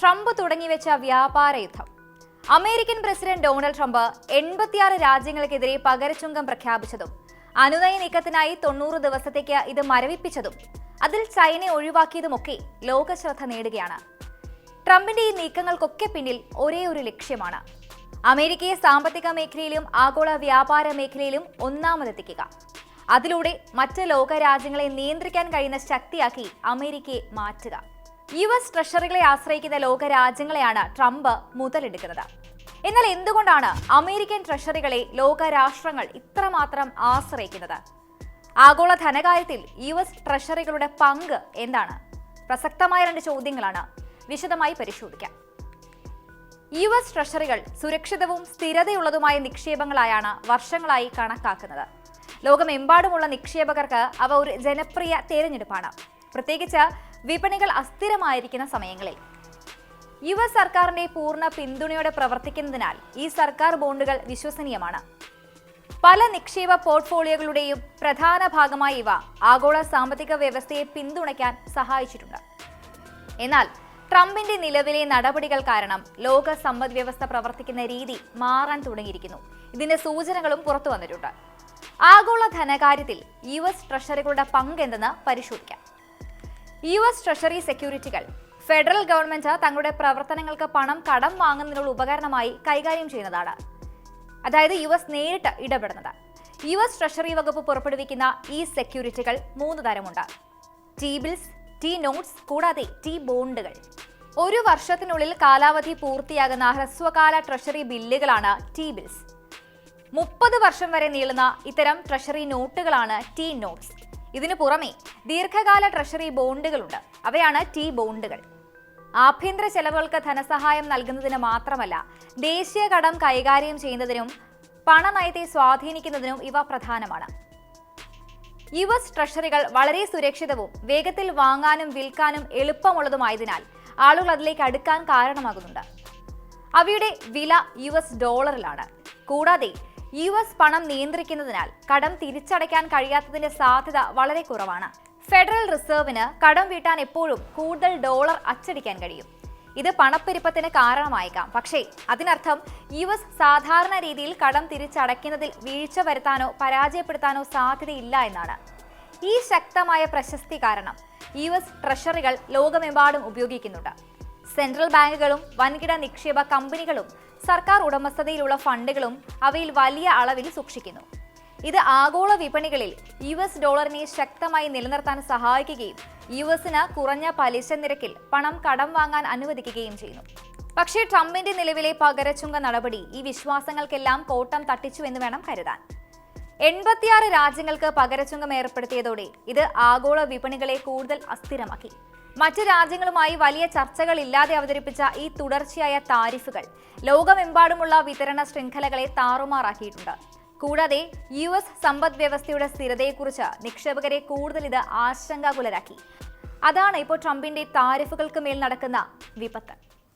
Trump തുടങ്ങിവെച്ച വ്യാപാര യുദ്ധം American president Donald Trump എൺപത്തിയാറ് രാജ്യങ്ങൾക്കെതിരെ പകരച്ചുങ്കം പ്രഖ്യാപിച്ചതും അനുനയ നീക്കത്തിനായി തൊണ്ണൂറ് ദിവസത്തേക്ക് ഇത് മരവിപ്പിച്ചതും അതിൽ ചൈനയെ ഒഴിവാക്കിയതുമൊക്കെ ലോകശ്രദ്ധ നേടുകയാണ്. ട്രംപിന്റെ ഈ നീക്കങ്ങൾക്കൊക്കെ പിന്നിൽ ഒരേ ഒരു ലക്ഷ്യമാണ്. അമേരിക്കയെ സാമ്പത്തിക മേഖലയിലും ആഗോള വ്യാപാര മേഖലയിലും ഒന്നാമതെത്തിക്കുക. അതിലൂടെ മറ്റ് ലോക രാജ്യങ്ങളെ നിയന്ത്രിക്കാൻ കഴിയുന്ന ശക്തിയാക്കി അമേരിക്കയെ മാറ്റുക. യു എസ് ട്രഷറികളെ ആശ്രയിക്കുന്ന ലോകരാജ്യങ്ങളെയാണ് ട്രംപ് മുതലെടുക്കുന്നത്. എന്നാൽ എന്തുകൊണ്ടാണ് അമേരിക്കൻ ട്രഷറികളെ ലോകരാഷ്ട്രങ്ങൾ ഇത്രമാത്രം ആശ്രയിക്കുന്നത്? ആഗോള ധനകാര്യത്തിൽ യു എസ് ട്രഷറികളുടെ പങ്ക് എന്താണ്? പ്രസക്തമായ രണ്ട് ചോദ്യങ്ങളാണ് വിശദമായി പരിശോധിക്കാം. യു എസ് ട്രഷറികൾ സുരക്ഷിതവും സ്ഥിരതയുള്ളതുമായ നിക്ഷേപങ്ങളായാണ് വർഷങ്ങളായി കണക്കാക്കുന്നത്. ലോകമെമ്പാടുമുള്ള നിക്ഷേപകർക്ക് അവ ഒരു ജനപ്രിയ തെരഞ്ഞെടുപ്പാണ്. പ്രത്യേകിച്ച് വിപണികൾ അസ്ഥിരമായിരിക്കുന്ന സമയങ്ങളിൽ. യു എസ് സർക്കാരിന്റെ പൂർണ പിന്തുണയോടെ പ്രവർത്തിക്കുന്നതിനാൽ ഈ സർക്കാർ ബോണ്ടുകൾ വിശ്വസനീയമാണ്. പല നിക്ഷേപ പോർട്ട്ഫോളിയോകളുടെയും പ്രധാന ഭാഗമായി ഇവ ആഗോള സാമ്പത്തിക വ്യവസ്ഥയെ പിന്തുണയ്ക്കാൻ സഹായിച്ചിട്ടുണ്ട്. എന്നാൽ ട്രംപിന്റെ നിലവിലെ നടപടികൾ കാരണം ലോക സമ്പദ് വ്യവസ്ഥ പ്രവർത്തിക്കുന്ന രീതി മാറാൻ തുടങ്ങിയിരിക്കുന്നു. ഇതിന്റെ സൂചനകളും പുറത്തു വന്നിട്ടുണ്ട് ആഗോള ധനകാര്യത്തിൽ യു എസ് ട്രഷറികളുടെ പങ്ക് എന്തെന്ന് പരിശോധിക്കാം. യു എസ് ട്രഷറി സെക്യൂരിറ്റികൾ ഫെഡറൽ ഗവൺമെന്റ് തങ്ങളുടെ പ്രവർത്തനങ്ങൾക്ക് പണം കടം വാങ്ങുന്നതിനുള്ള ഉപകരണമായി കൈകാര്യം ചെയ്യുന്നതാണ്. അതായത് യു എസ് നേരിട്ട് ഇടപെടുന്നത്. യു എസ് ട്രഷറി വകുപ്പ് പുറപ്പെടുവിക്കുന്ന ഈ സെക്യൂരിറ്റികൾ മൂന്ന് തരമുണ്ട്. ടി ബിൽസ് ടി നോട്ട്സ് കൂടാതെ ടി ബോണ്ടുകൾ ഒരു വർഷത്തിനുള്ളിൽ കാലാവധി പൂർത്തിയാകുന്ന ഹ്രസ്വകാല ട്രഷറി ബില്ലുകളാണ് ടി ബിൽസ് മുപ്പത് വർഷം വരെ നീളുന്ന ഇത്തരം ട്രഷറി നോട്ടുകളാണ് ടി നോട്ട്സ് ഇതിനു പുറമെ ദീർഘകാല ട്രഷറി ബോണ്ടുകളുണ്ട്. അവയാണ് ടി ബോണ്ടുകൾ. ആഭ്യന്തര ചെലവുകൾക്ക് ധനസഹായം നൽകുന്നതിന് മാത്രമല്ല ദേശീയ കടം കൈകാര്യം ചെയ്യുന്നതിനും പണനയത്തെ സ്വാധീനിക്കുന്നതിനും ഇവ പ്രധാനമാണ്. യു എസ് ട്രഷറികൾ വളരെ സുരക്ഷിതവും വേഗത്തിൽ വാങ്ങാനും വിൽക്കാനും എളുപ്പമുള്ളതുമായതിനാൽ ആളുകൾ അതിലേക്ക് അടുക്കാൻ കാരണമാകുന്നുണ്ട്. അവയുടെ വില യു എസ് ഡോളറിലാണ്. കൂടാതെ യു എസ് പണം നിയന്ത്രിക്കുന്നതിനാൽ കടം തിരിച്ചടയ്ക്കാൻ കഴിയാത്തതിന്റെ സാധ്യത വളരെ കുറവാണ്. ഫെഡറൽ റിസർവിന് കടം വീട്ടാൻ എപ്പോഴും കൂടുതൽ ഡോളർ അച്ചടിക്കാൻ കഴിയും. ഇത് പണപ്പെരുപ്പത്തിന് കാരണമായേക്കാം. പക്ഷേ അതിനർത്ഥം യു എസ് സാധാരണ രീതിയിൽ കടം തിരിച്ചടയ്ക്കുന്നതിൽ വീഴ്ച വരുത്താനോ പരാജയപ്പെടുത്താനോ സാധ്യതയില്ല എന്നാണ്. ഈ ശക്തമായ പ്രശസ്തി കാരണം യു എസ് ട്രഷറികൾ ലോകമെമ്പാടും ഉപയോഗിക്കുന്നുണ്ട്. സെൻട്രൽ ബാങ്കുകളും വൻകിട നിക്ഷേപ കമ്പനികളും സർക്കാർ ഉടമസ്ഥതയിലുള്ള ഫണ്ടുകളും അവയിൽ വലിയ അളവിൽ സൂക്ഷിക്കുന്നു. ഇത് ആഗോള വിപണികളിൽ യു എസ് ഡോളറിനെ ശക്തമായി നിലനിർത്താൻ സഹായിക്കുകയും യു എസിന് കുറഞ്ഞ പലിശ നിരക്കിൽ പണം കടം വാങ്ങാൻ അനുവദിക്കുകയും ചെയ്യുന്നു. പക്ഷേ ട്രംപിന്റെ നിലവിലെ പകരച്ചുങ്ക നടപടി ഈ വിശ്വാസങ്ങൾക്കെല്ലാം കോട്ടം തട്ടിച്ചു എന്ന് വേണം കരുതാൻ. എൺപത്തിയാറ് രാജ്യങ്ങൾക്ക് പകരച്ചുങ്കം ഏർപ്പെടുത്തിയതോടെ ഇത് ആഗോള വിപണികളെ കൂടുതൽ അസ്ഥിരമാക്കി. മറ്റ് രാജ്യങ്ങളുമായി വലിയ ചർച്ചകൾ ഇല്ലാതെ അവതരിപ്പിച്ച ഈ തുടർച്ചയായ താരിഫുകൾ ലോകമെമ്പാടുമുള്ള വിതരണ ശൃംഖലകളെ താറുമാറാക്കിയിട്ടുണ്ട്. കൂടാതെ യു എസ് സമ്പദ് വ്യവസ്ഥയുടെ സ്ഥിരതയെക്കുറിച്ച് നിക്ഷേപകരെ കൂടുതൽ ഇത് ആശങ്കാകുലരാക്കി. അതാണ് ഇപ്പോൾ ട്രംപിന്റെ താരിഫുകൾക്ക് മേൽ നടക്കുന്ന വിപത്ത്.